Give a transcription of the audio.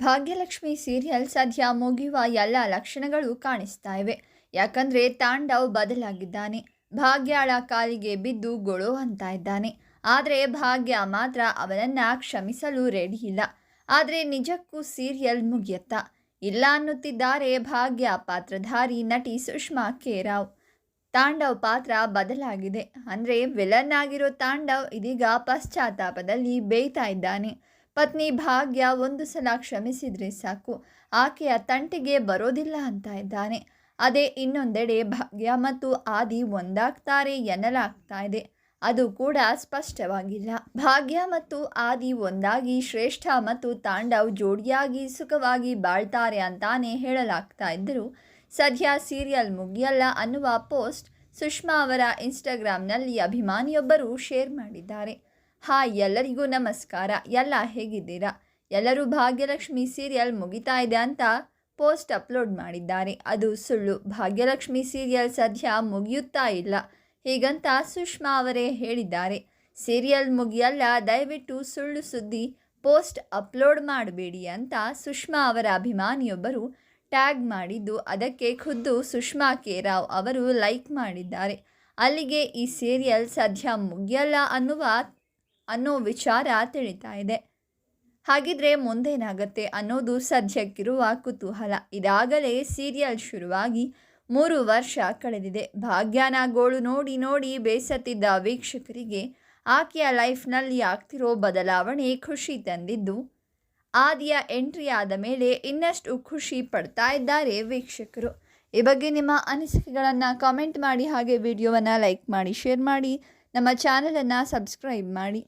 Bhagyalakshmi serial ಸದ್ಯ ಮುಗಿಯುವ ಎಲ್ಲ ಲಕ್ಷಣಗಳು ಕಾಣಿಸ್ತಾ ಇವೆ. ಯಾಕಂದ್ರೆ ತಾಂಡವ್ ಬದಲಾಗಿದ್ದಾನೆ. ಭಾಗ್ಯಾಳ ಕಾಲಿಗೆ ಬಿದ್ದು ಗೊಳೋ ಅಂತ ಇದ್ದಾನೆ. ಆದರೆ ಭಾಗ್ಯ ಮಾತ್ರ ಅವನನ್ನ ಕ್ಷಮಿಸಲು ರೆಡಿ ಇಲ್ಲ. ಆದರೆ ನಿಜಕ್ಕೂ ಸೀರಿಯಲ್ ಮುಗಿಯತ್ತಾ? ಇಲ್ಲ ಅನ್ನುತ್ತಿದ್ದಾರೆ ಭಾಗ್ಯ ಪಾತ್ರಧಾರಿ ನಟಿ ಸುಷ್ಮಾ ಕೇರಾವ್. ತಾಂಡವ್ ಪಾತ್ರ ಬದಲಾಗಿದೆ. ಅಂದರೆ ವಿಲನ್ ಆಗಿರೋ ತಾಂಡವ್ ಇದೀಗ ಪಶ್ಚಾತ್ತಾಪದಲ್ಲಿ ಬೇಯ್ತಾ ಇದ್ದಾನೆ. ಪತ್ನಿ ಭಾಗ್ಯ ಒಂದು ಸಲ ಕ್ಷಮಿಸಿದ್ರೆ ಸಾಕು. ಆಕೆಯ ತಂಟೆಗೆ ಬರೋದಿಲ್ಲ ಅಂತ ಇದ್ದಾನೆ. ಅದೇ ಇನ್ನೊಂದೆಡೆ ಭಾಗ್ಯ ಮತ್ತು ಆದಿ ಒಂದಾಗ್ತಾರೆ ಎನ್ನಲಾಗ್ತಾ ಇದೆ. ಅದು ಕೂಡ ಸ್ಪಷ್ಟವಾಗಿಲ್ಲ. ಭಾಗ್ಯ ಮತ್ತು ಆದಿ ಒಂದಾಗಿ ಶ್ರೇಷ್ಠ ಮತ್ತು ತಾಂಡವ್ ಜೋಡಿಯಾಗಿ ಸುಖವಾಗಿ ಬಾಳ್ತಾರೆ ಅಂತಾನೆ ಹೇಳಲಾಗ್ತಾ ಇದ್ದರು ಸದ್ಯ ಸೀರಿಯಲ್ ಮುಗಿಯಲ್ಲ ಅನ್ನುವ ಪೋಸ್ಟ್ ಸುಷ್ಮಾ ಅವರ ಇನ್ಸ್ಟಾಗ್ರಾಮ್ನಲ್ಲಿ ಅಭಿಮಾನಿಯೊಬ್ಬರು ಶೇರ್ ಮಾಡಿದ್ದಾರೆ. ಹಾಯ್ ಎಲ್ಲರಿಗೂ ನಮಸ್ಕಾರ. ಎಲ್ಲ ಹೇಗಿದ್ದೀರಾ? ಎಲ್ಲರೂ ಭಾಗ್ಯಲಕ್ಷ್ಮಿ ಸೀರಿಯಲ್ ಮುಗಿತಾ ಇದೆ ಅಂತ ಪೋಸ್ಟ್ ಅಪ್ಲೋಡ್ ಮಾಡಿದ್ದಾರೆ. ಅದು ಸುಳ್ಳು. ಭಾಗ್ಯಲಕ್ಷ್ಮಿ ಸೀರಿಯಲ್ ಸದ್ಯ ಮುಗಿಯುತ್ತಾ ಇಲ್ಲ. ಹೀಗಂತ ಸುಷ್ಮಾ ಅವರೇ ಹೇಳಿದ್ದಾರೆ. ಸೀರಿಯಲ್ ಮುಗಿಯಲ್ಲ, ದಯವಿಟ್ಟು ಸುಳ್ಳು ಸುದ್ದಿ ಪೋಸ್ಟ್ ಅಪ್ಲೋಡ್ ಮಾಡಬೇಡಿ ಅಂತ ಸುಷ್ಮಾ ಅವರ ಅಭಿಮಾನಿಯೊಬ್ಬರು ಟ್ಯಾಗ್ ಮಾಡಿದ್ದು. ಅದಕ್ಕೆ ಖುದ್ದು ಸುಷ್ಮಾ ಕೆ ರಾವ್ ಅವರು ಲೈಕ್ ಮಾಡಿದ್ದಾರೆ. ಅಲ್ಲಿಗೆ ಈ ಸೀರಿಯಲ್ ಸದ್ಯ ಮುಗಿಯಲ್ಲ ಅನ್ನುವ ಅನ್ನೋ ವಿಚಾರ ತಿಳಿತಾ ಇದೆ. ಹಾಗಿದ್ರೆ ಮುಂದೇನಾಗತ್ತೆ ಅನ್ನೋದು ಸದ್ಯಕ್ಕಿರುವ ಕುತೂಹಲ. ಇದಾಗಲೇ ಸೀರಿಯಲ್ ಶುರುವಾಗಿ ಮೂರು ವರ್ಷ ಕಳೆದಿದೆ. ಭಾಗ್ಯನ ಗೋಳು ನೋಡಿ ನೋಡಿ ಬೇಸತ್ತಿದ್ದ ವೀಕ್ಷಕರಿಗೆ ಆಕೆಯ ಲೈಫ್ನಲ್ಲಿ ಆಗ್ತಿರೋ ಬದಲಾವಣೆ ಖುಷಿ ತಂದಿದ್ದು, ಆದಿಯ ಎಂಟ್ರಿ ಆದ ಮೇಲೆ ಇನ್ನಷ್ಟು ಖುಷಿ ಪಡ್ತಾ ಇದ್ದಾರೆ ವೀಕ್ಷಕರು. ಈ ಬಗ್ಗೆ ನಿಮ್ಮ ಅನಿಸಿಕೆಗಳನ್ನು ಕಾಮೆಂಟ್ ಮಾಡಿ, ಹಾಗೆ ವಿಡಿಯೋವನ್ನು ಲೈಕ್ ಮಾಡಿ ಶೇರ್ ಮಾಡಿ, ನಮ್ಮ ಚಾನಲನ್ನು ಸಬ್ಸ್ಕ್ರೈಬ್ ಮಾಡಿ.